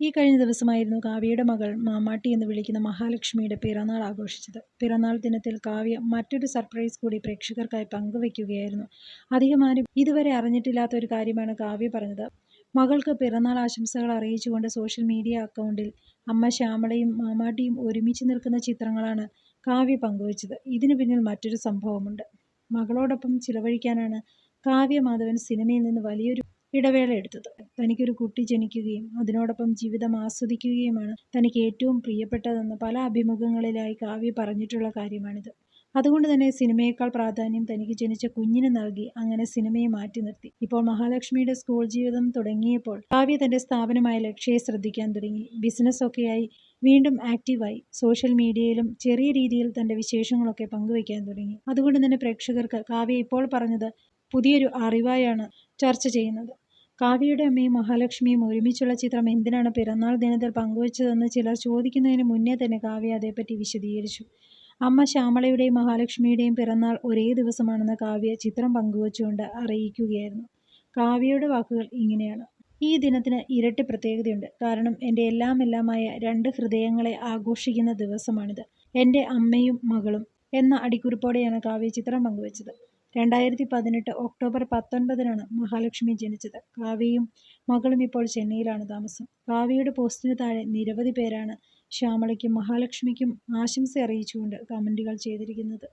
ഈ കഴിഞ്ഞ ദിവസമായിരുന്നു കാവ്യയുടെ മകൾ മാമാട്ടി എന്ന് വിളിക്കുന്ന മഹാലക്ഷ്മിയുടെ പിറന്നാൾ ആഘോഷിച്ചത്. പിറന്നാൾ ദിനത്തിൽ കാവ്യ മറ്റൊരു സർപ്രൈസ് കൂടി പ്രേക്ഷകർക്കായി പങ്കുവയ്ക്കുകയായിരുന്നു അധികമാരും ഇതുവരെ അറിഞ്ഞിട്ടില്ലാത്ത ഒരു കാര്യമാണ് കാവ്യ പറഞ്ഞത്. മകൾക്ക് പിറന്നാൾ ആശംസകൾ അറിയിച്ചുകൊണ്ട് സോഷ്യൽ മീഡിയ അക്കൗണ്ടിൽ അമ്മ ശ്യാമളയും മാമാട്ടിയും ഒരുമിച്ച് നിൽക്കുന്ന ചിത്രങ്ങളാണ് കാവ്യ പങ്കുവച്ചത്. ഇതിനു പിന്നിൽ മറ്റൊരു സംഭവമുണ്ട്. മകളോടൊപ്പം ചിലവഴിക്കാനാണ് കാവ്യ മാധവൻ സിനിമയിൽ നിന്ന് വലിയൊരു ഇടവേള എടുത്തത്. തനിക്കൊരു കുട്ടി ജനിക്കുകയും അതിനോടൊപ്പം ജീവിതം ആസ്വദിക്കുകയുമാണ് തനിക്ക് ഏറ്റവും പ്രിയപ്പെട്ടതെന്ന് പല അഭിമുഖങ്ങളിലായി കാവ്യ പറഞ്ഞിട്ടുള്ള കാര്യമാണിത്. അതുകൊണ്ട് തന്നെ സിനിമയേക്കാൾ പ്രാധാന്യം തനിക്ക് ജനിച്ച കുഞ്ഞിന് നൽകി അങ്ങനെ സിനിമയെ മാറ്റി നിർത്തി. ഇപ്പോൾ മഹാലക്ഷ്മിയുടെ സ്കൂൾ ജീവിതം തുടങ്ങിയപ്പോൾ കാവ്യ തന്റെ സ്ഥാപനമായ ലക്ഷ്യയെ ശ്രദ്ധിക്കാൻ തുടങ്ങി. ബിസിനസ് ഒക്കെയായി വീണ്ടും ആക്റ്റീവായി. സോഷ്യൽ മീഡിയയിലും ചെറിയ രീതിയിൽ തന്റെ വിശേഷങ്ങളൊക്കെ പങ്കുവയ്ക്കാൻ തുടങ്ങി. അതുകൊണ്ട് തന്നെ പ്രേക്ഷകർക്ക് കാവ്യ ഇപ്പോൾ പറഞ്ഞത് പുതിയൊരു അറിവായാണ് ചർച്ച ചെയ്യുന്നത്. കാവ്യയുടെ അമ്മയും മഹാലക്ഷ്മിയും ഒരുമിച്ചുള്ള ചിത്രം എന്തിനാണ് പിറന്നാൾ ദിനത്തിൽ പങ്കുവച്ചതെന്ന് ചിലർ ചോദിക്കുന്നതിന് മുന്നേ തന്നെ കാവ്യ അതേപ്പറ്റി വിശദീകരിച്ചു. അമ്മ ശ്യാമളയുടെയും മഹാലക്ഷ്മിയുടെയും പിറന്നാൾ ഒരേ ദിവസമാണെന്ന് കാവ്യ ചിത്രം പങ്കുവച്ചുകൊണ്ട് അറിയിക്കുകയായിരുന്നു. കാവ്യയുടെ വാക്കുകൾ ഇങ്ങനെയാണ്. ഈ ദിനത്തിന് ഇരട്ടി പ്രത്യേകതയുണ്ട്. കാരണം എന്റെ എല്ലാം എല്ലാമായ രണ്ട് ഹൃദയങ്ങളെ ആഘോഷിക്കുന്ന ദിവസമാണിത്. എന്റെ അമ്മയും മകളും എന്ന അടിക്കുറിപ്പോടെയാണ് കാവ്യ ചിത്രം പങ്കുവച്ചത്. രണ്ടായിരത്തി പതിനെട്ട് ഒക്ടോബർ പത്തൊൻപതിനാണ് മഹാലക്ഷ്മി ജനിച്ചത്. കാവ്യയും മകളും ഇപ്പോൾ ചെന്നൈയിലാണ് താമസം. കാവ്യയുടെ പോസ്റ്റിന് താഴെ നിരവധി പേരാണ് ശ്യാമളയ്ക്കും മഹാലക്ഷ്മിക്കും ആശംസ അറിയിച്ചുകൊണ്ട് കമന്റുകൾ ചെയ്തിരിക്കുന്നത്.